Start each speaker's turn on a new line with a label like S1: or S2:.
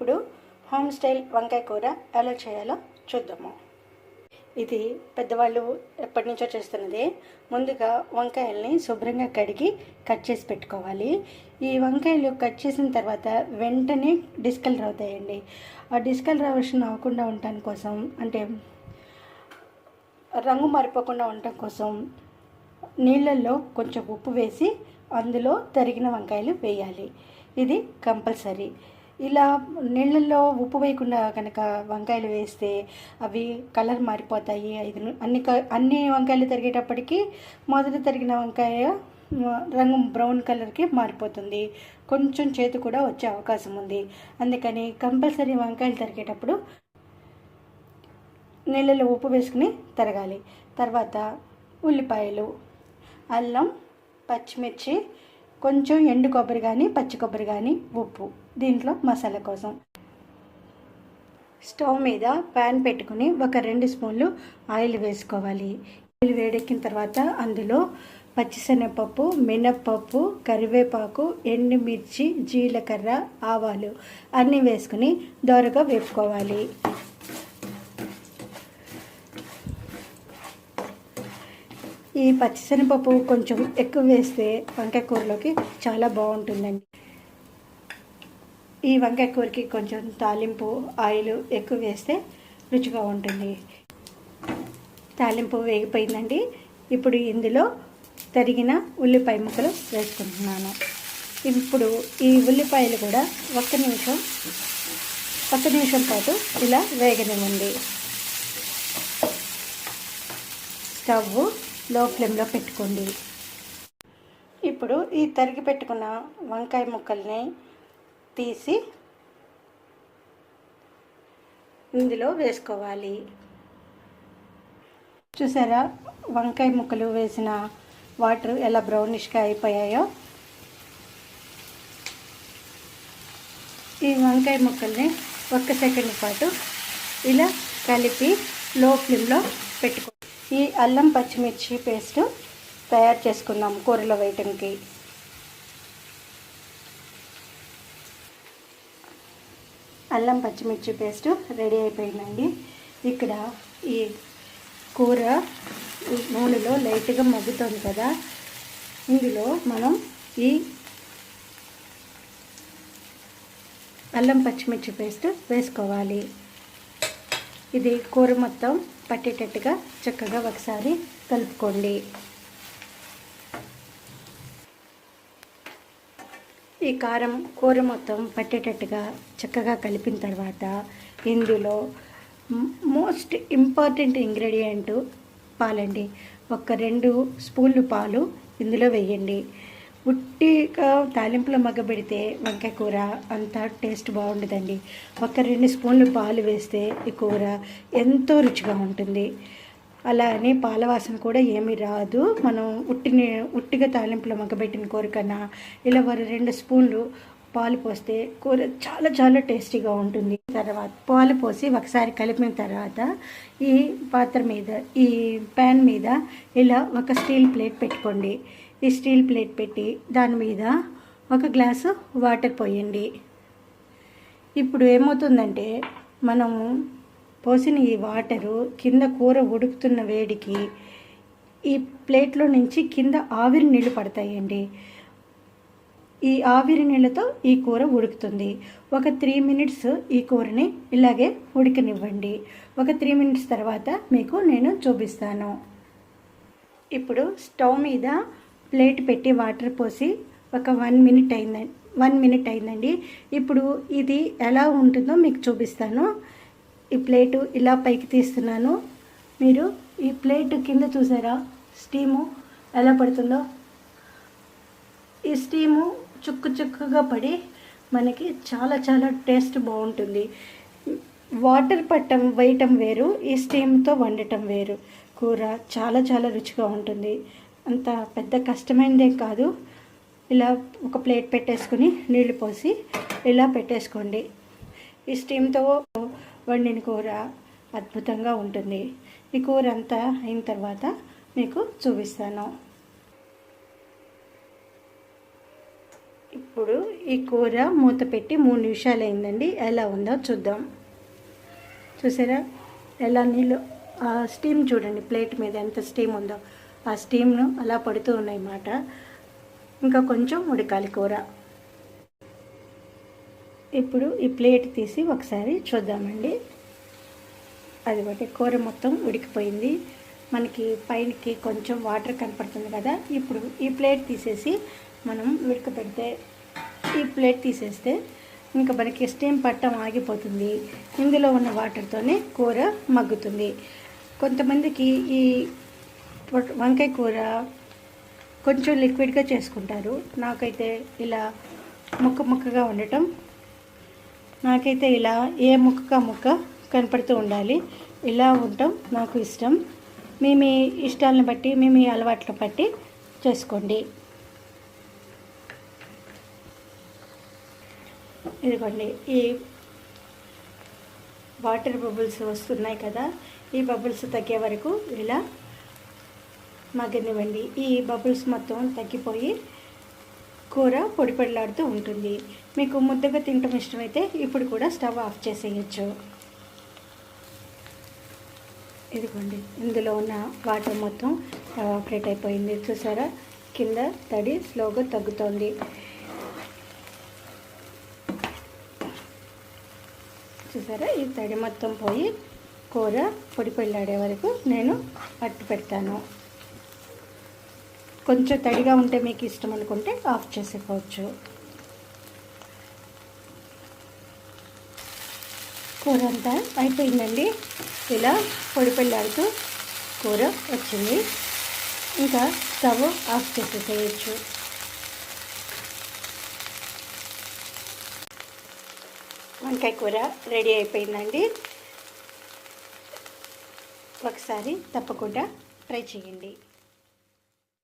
S1: ఇప్పుడు home style వంకాయ కూర ఎలా చేయాలో చూద్దాము. ఇది పెద్దవాళ్ళు ఎప్పటి నుంచో చేస్తున్నదే. ముందుగా వంకాయల్ని శుభ్రంగా కడిగి కట్ చేసి పెట్టుకోవాలి. ఈ వంకాయలు కట్ చేసిన తర్వాత వెంటనే డిస్కలర్ అవుతాయండి ఆ డిస్కలర్ అవసరం అవ్వకుండా ఉండటం కోసం అంటే రంగు మారిపోకుండా ఉండటం కోసం నీళ్ళల్లో కొంచెం ఉప్పు వేసి అందులో తరిగిన వంకాయలు వేయాలి. ఇది కంపల్సరీ. ఇలా నీళ్ళల్లో ఉప్పు వేయకుండా కనుక వంకాయలు వేస్తే అవి కలర్ మారిపోతాయి ఐదు అన్ని క- అన్ని వంకాయలు తరిగేటప్పటికి మొదట తరిగిన వంకాయ రంగు బ్రౌన్ కలర్కి మారిపోతుంది. కొంచెం చేతి కూడా వచ్చే అవకాశం ఉంది. అందుకని కంపల్సరీ వంకాయలు తరిగేటప్పుడు నీళ్ళలో ఉప్పు వేసుకుని తరగాలి. తర్వాత ఉల్లిపాయలు అల్లం పచ్చిమిర్చి కొంచెం ఎండు కొబ్బరి కానీ పచ్చి కొబ్బరి కానీ ఉప్పు. దీంట్లో మసాలా కోసం. స్టవ్ మీద ప్యాన్ పెట్టుకుని ఒక రెండు స్పూన్లు ఆయిల్ వేసుకోవాలి. ఆయిల్ వేడెక్కిన తర్వాత అందులో పచ్చిశనగపప్పు మినప్పప్పు కరివేపాకు ఎండుమిర్చి జీలకర్ర ఆవాలు అన్నీ వేసుకుని దోరగా వేపుకోవాలి. ఈ పచ్చిశనగపప్పు కొంచెం ఎక్కువ వేస్తే వంకాయ కూరలోకి చాలా బాగుంటుందండి. ఈ వంకాయ కూరకి కొంచెం తాలింపు ఆయిల్ ఎక్కువ వేస్తే రుచిగా ఉంటుంది. తాలింపు వేగిపోయిందండి. ఇప్పుడు ఇందులో తరిగిన ఉల్లిపాయ ముక్కలు వేసుకుంటున్నాను. ఇప్పుడు ఈ ఉల్లిపాయలు కూడా ఒక్క నిమిషం ఒక్క నిమిషం పాటు ఇలా వేగనివ్వండి. స్టవ్ లో ఫ్లేమ్లో పెట్టుకోండి. ఇప్పుడు ఈ తరిగి పెట్టుకున్న వంకాయ ముక్కల్ని తీసి ఇందులో వేసుకోవాలి. చూసారా? వంకాయ ముక్కలు వేసిన వాటర్ ఎలా బ్రౌనిష్గా అయిపోయాయో? ఈ వంకాయ ముక్కల్ని ఒక్క సెకండ్ పాటు ఇలా కలిపి లో ఫ్లేమ్లో పెట్టుకో ఈ అల్లం పచ్చిమిర్చి పేస్ట్ తయారు చేసుకుందాం కూరలో వేయటంకి అల్లం పచ్చిమిర్చి పేస్ట్ రెడీ అయిపోయిందండి. ఇక్కడ ఈ కూర నూనెలో లైట్గా మగ్గుతుంది కదా. ఇందులో మనం ఈ అల్లం పచ్చిమిర్చి పేస్ట్ వేసుకోవాలి. ఇది కూర మొత్తం పట్టేటట్టుగా చక్కగా ఒకసారి కలుపుకోండి. ఈ కారం కూర మొత్తం పట్టేటట్టుగా చక్కగా కలిపిన తర్వాత ఇందులో మోస్ట్ ఇంపార్టెంట్ ఇంగ్రీడియంట్ పాలండి. ఒక రెండు స్పూన్లు పాలు ఇందులో వేయండి. ఉట్టిగా తాలింపులో మగ్గబెడితే వంకాయ కూర అంత టేస్ట్ బాగుండదండి. ఒక రెండు స్పూన్లు పాలు వేస్తే ఈ కూర ఎంతో రుచిగా ఉంటుంది. అలా అని పాల వాసన కూడా ఏమీ రాదు. మనం ఉట్టిని ఉట్టిగా తాలింపులో మగ్గబెట్టిన కూర కన్నా ఇలా ఒక రెండు స్పూన్లు పాలు పోస్తే కూర చాలా చాలా టేస్టీగా ఉంటుంది. తర్వాత పాలు పోసి ఒకసారి కలిపిన తర్వాత ఈ పాత్ర మీద ఈ ప్యాన్ మీద ఇలా ఒక స్టీల్ ప్లేట్ పెట్టుకోండి. ఈ స్టీల్ ప్లేట్ పెట్టి దాని మీద ఒక గ్లాసు వాటర్ పోయండి. ఇప్పుడు ఏమవుతుందంటే మనము పోసిన ఈ వాటరు కింద కూర ఉడుకుతున్న వేడికి ఈ ప్లేట్లో నుంచి కింద ఆవిరి నీళ్ళు పడతాయండి. ఈ ఆవిరి నీళ్ళతో ఈ కూర ఉడుకుతుంది. ఒక త్రీ మినిట్స్ ఈ కూరని ఇలాగే ఉడకనివ్వండి. ఒక త్రీ మినిట్స్ తర్వాత మీకు నేను చూపిస్తాను. ఇప్పుడు స్టవ్ మీద ప్లేట్ పెట్టి వాటర్ పోసి ఒక వన్ మినిట్ అయిందండి వన్ మినిట్ అయిందండి. ఇప్పుడు ఇది ఎలా ఉంటుందో మీకు చూపిస్తాను. ఈ ప్లేటు ఇలా పైకి తీస్తున్నాను. మీరు ఈ ప్లేట్ కింద చూసారా? స్టీము ఎలా పడుతుందో? ఈ స్టీము చుక్కు చుక్కుగా పడి మనకి చాలా చాలా టేస్ట్ బాగుంటుంది. వాటర్ పట్టం వేయటం వేరు ఈ స్టీమ్తో వండటం వేరు. కూర చాలా చాలా రుచిగా ఉంటుంది. అంత పెద్ద కష్టమైనదే కాదు. ఇలా ఒక ప్లేట్ పెట్టేసుకుని నీళ్ళు పోసి ఇలా పెట్టేసుకోండి. ఈ స్టీమ్తో వండిన కూర అద్భుతంగా ఉంటుంది. ఈ కూర అంతా అయిన తర్వాత మీకు చూపిస్తాను. ఇప్పుడు ఈ కూర మూత పెట్టి మూడు నిమిషాలు అయిందండి. ఎలా ఉందో చూద్దాం. చూసారా? ఎలా నీళ్ళు ఆ స్టీమ్ చూడండి ప్లేట్ మీద ఎంత స్టీమ్ ఉందో. ఆ స్టీమ్ను అలా పడుతూ ఉన్నాయి మాట ఇంకా కొంచెం ఉడకాలి కూర. ఇప్పుడు ఈ ప్లేట్ తీసి ఒకసారి చూద్దామండి. అది ఒకటి కూర మొత్తం ఉడికిపోయింది. మనకి పైనకి కొంచెం వాటర్ కనపడుతుంది కదా. ఇప్పుడు ఈ ప్లేట్ తీసేసి మనం ఉడకబెడితే ఈ ప్లేట్ తీసేస్తే ఇంకా మనకి స్టీమ్ పట్టం ఆగిపోతుంది. ఇందులో ఉన్న వాటర్తోనే కూర మగ్గుతుంది. కొంతమందికి ఈ వంకాయ కూర కొంచెం లిక్విడ్గా చేసుకుంటారు. నాకైతే ఇలా ముక్క ముక్కగా ఉండటం నాకైతే ఇలా ఏ ముక్కగా ముక్క కనపడుతూ ఉండాలి. ఇలా ఉండటం నాకు ఇష్టం. మీ మీ ఇష్టాలను బట్టి మీ మీ అలవాట్లను బట్టి చేసుకోండి. ఇదిగోండి ఈ వాటర్ బబుల్స్ వస్తున్నాయి కదా ఈ బబుల్స్ తగ్గే వరకు ఇలా మగ్గనివ్వండి. ఈ బబుల్స్ మొత్తం తగ్గిపోయి కూర పొడి పొడిలాడుతూ ఉంటుంది. మీకు ముద్దగా తినటం ఇష్టమైతే ఇప్పుడు కూడా స్టవ్ ఆఫ్ చేసేయచ్చు. ఇదిగోండి ఇందులో ఉన్న వాటర్ మొత్తం ఎవాపరేట్ అయిపోయింది. చూసారా? కింద తడి స్లోగా తగ్గుతోంది. చూసారా? ఈ తడి మొత్తం పోయి కూర పొడి పొడిలాడే వరకు నేను పట్టు పెడతాను. కొంచెం తడిగా ఉంటే మీకు ఇష్టం అనుకుంటే ఆఫ్ చేసుకోవచ్చు. కూర అంతా అయిపోయిందండి. ఇలా పొడి పెళ్ళాడుతూ కూర వచ్చింది. ఇంకా స్టవ్ ఆఫ్ చేసేసేయచ్చు. వంకాయ కూర రెడీ అయిపోయిందండి. ఒకసారి తప్పకుండా ట్రై చేయండి.